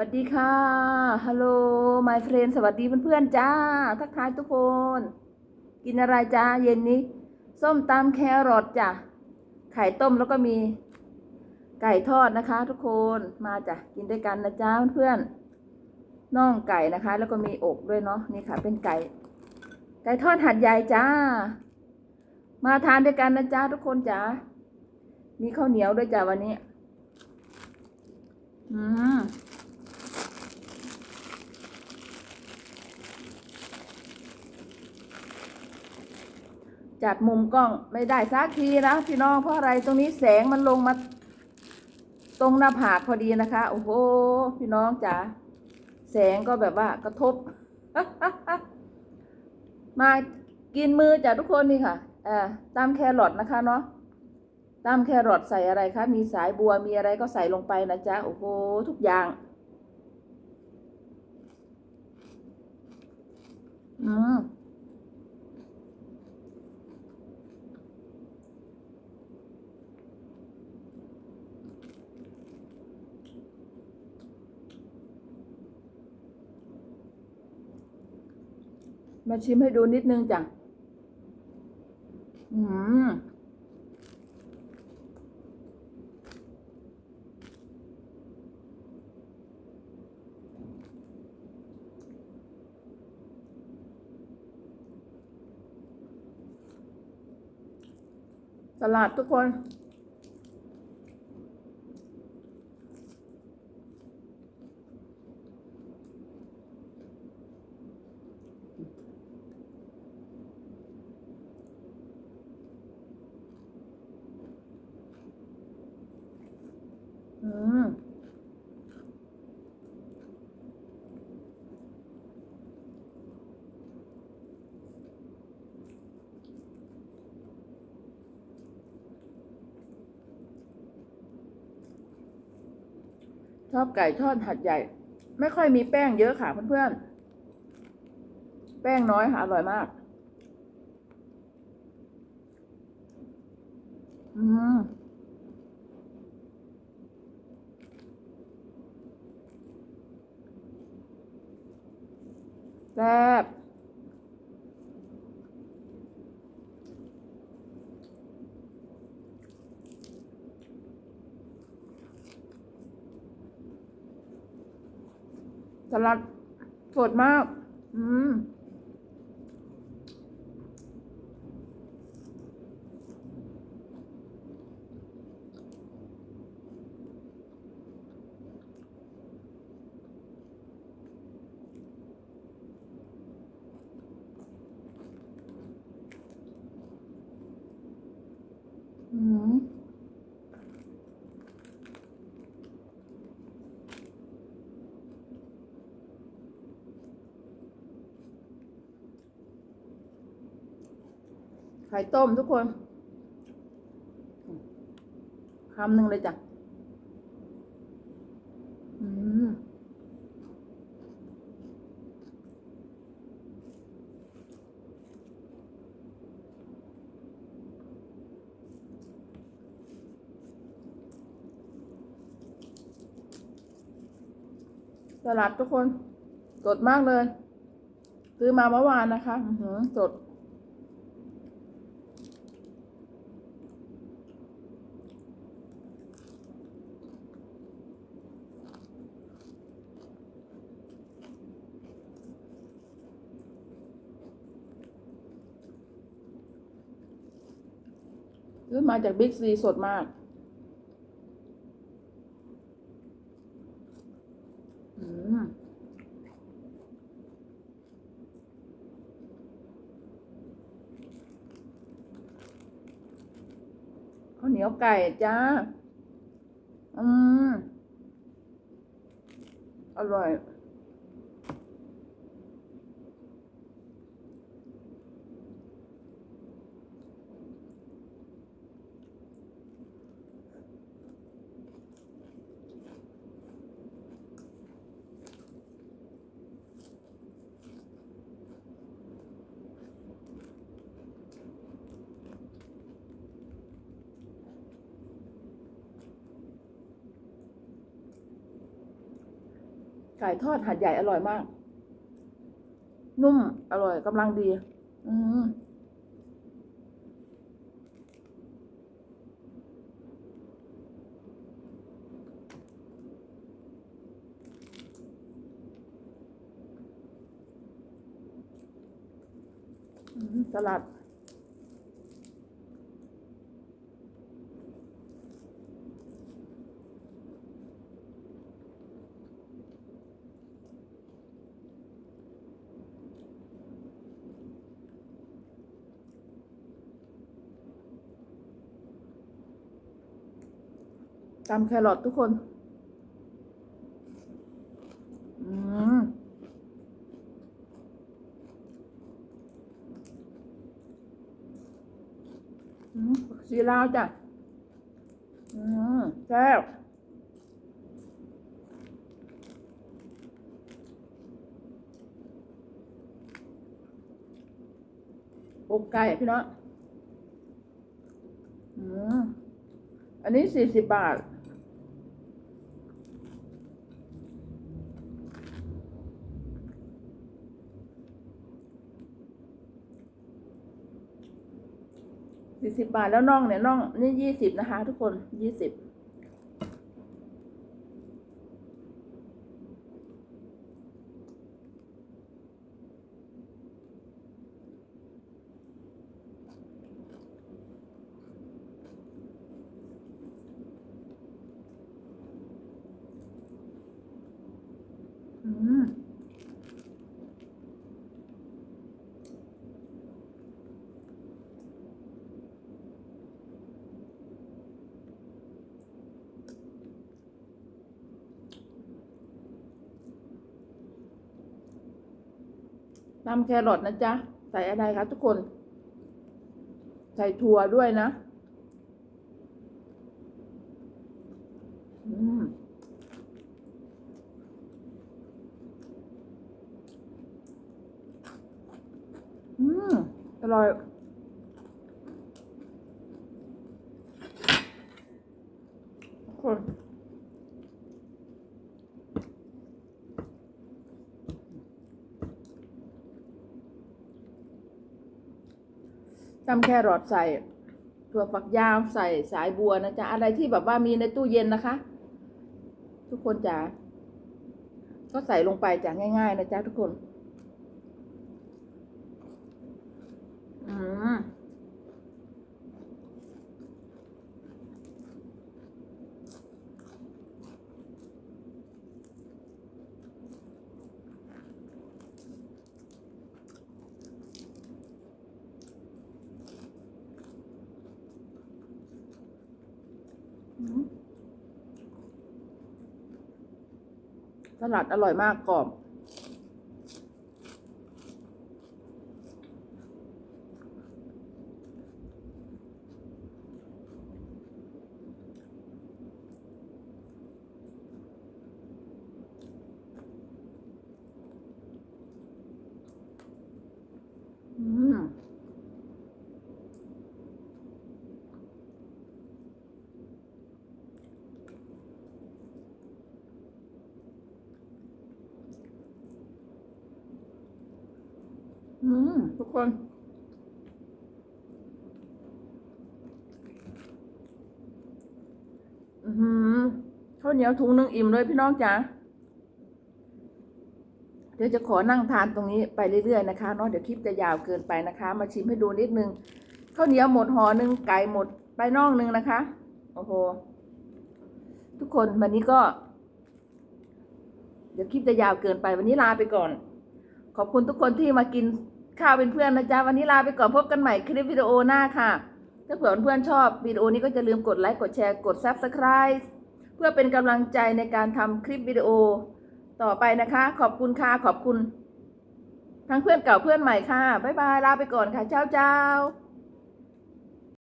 วัสดีค่ะ ฮัลโหล my friend สวัสดีเพื่อนๆจ้า ทักทายทุกคน กินอะไรจ้า เย็นนี้ ส้มตำแครอทจ้ะ ไข่ต้มแล้วก็มี ไก่ทอดนะคะ ทุกคน มาจ้ะ กินด้วยกันนะจ้าเพื่อนๆน่องไก่นะคะ แล้วก็มีอกด้วยเนาะ นี่ค่ะ เป็นไก่ ไก่ทอดหัดใหญ่จ้า มาทานด้วยกันนะจ้าทุกคนจ้า มีข้าวเหนียวด้วยจ้าวันนี้ อืม จัดมุมกล้องไม่ได้สักทีนะพี่น้องเพราะอะไรตรงนี้แสงมันลงมา ตรงหน้าผากพอดีนะคะ โอ้โหพี่น้องจ๋าแสงก็แบบว่ากระทบ มากินมือจ้ะทุกคนนี่ค่ะเอ่อตามแครอทนะคะเนาะตามแครอทใส่อะไรคะมีสายบัวมีอะไรก็ใส่ลงไปนะจ๊ะโอ้โหทุกอย่างอืม มาชิมให้ดูนิดนึงจ้ะอืมสลัดทุกคน อืม ชอบไก่ทอดหัดใหญ่ ไม่ค่อยมีแป้งเยอะค่ะเพื่อนๆ แป้งน้อยค่ะอร่อยมาก อืมแซ่บ สลัดสดมาก อืม อืม ไข่ต้มทุกคนคำหนึ่งเลยจ้ะอืมสลัดทุกคน สดมากเลย ซื้อมาเมื่อวานนะคะอือหือสด ซื้อมาจากบิ๊กซีสดมาก อืมข้าวเหนียวไก่จ้า อืม อร่อย อ ไก่ทอดหัดใหญ่อร่อยมาก นุ่มอร่อยกำลังดี อืมอืมสลัด ตำแครอททุกคนอืมอืมสีลาวจ้ะ อืมแซ่บอกไก่พี่น้อง อืม อันนี้สี่สิบบาท สี่สิบบาทแล้วน่องเนี่ยน่องนี่ยี่สิบนะคะ ทุกคนยี่สิบอืม ตำแครอทนะจ๊ะ ใส่อะไรคะทุกคน ใส่ถั่วด้วยนะ อืมอืมอร่อย ทุกคน ตำแครอทใส่ถั่วฝักยาวใส่สายบัวนะจ๊ะอะไรที่แบบว่ามีในตู้เย็นนะคะ ทุกคนจ๋าก็ใส่ลงไปจ้ะง่าย ๆ นะจ๊ะทุกคน อืม อืม สลัดอร่อยมากกรอบ อืม อืมทุกคน อือหือข้าวเหนียวถุงนึ่งอิ่มเลยพี่น้องจ๋าเดี๋ยวจะขอนั่งทานตรงนี้ไปเรื่อยๆนะคะเนาะเดี๋ยวคลิปจะยาวเกินไปนะคะ มาชิมให้ดูนิดนึงข้าวเหนียวหมดห่อหนึ่งไก่หมดไปน่องหนึ่งนะคะ โอ้โหทุกคนวันนี้ก็ เดี๋ยวคลิปจะยาวเกินไปวันนี้ลาไปก่อน ขอบคุณทุกคนที่มากิน ข้าวเป็นเพื่อนนะจ๊ะวันนี้ลาไปก่อนพบกันใหม่คลิปวิดีโอหน้าค่ะ ถ้าเผื่อเพื่อนชอบวิดีโอนี้ก็จะลืมกดไลค์กดแชร์กด Subscribe เพื่อเป็นกำลังใจในการทำคลิปวิดีโอ ต่อไปนะคะ ขอบคุณค่ะขอบคุณ ทั้งเพื่อนเก่าเพื่อนใหม่ค่ะบ๊ายบายลาไปก่อนค่ะเจ้าเจ้า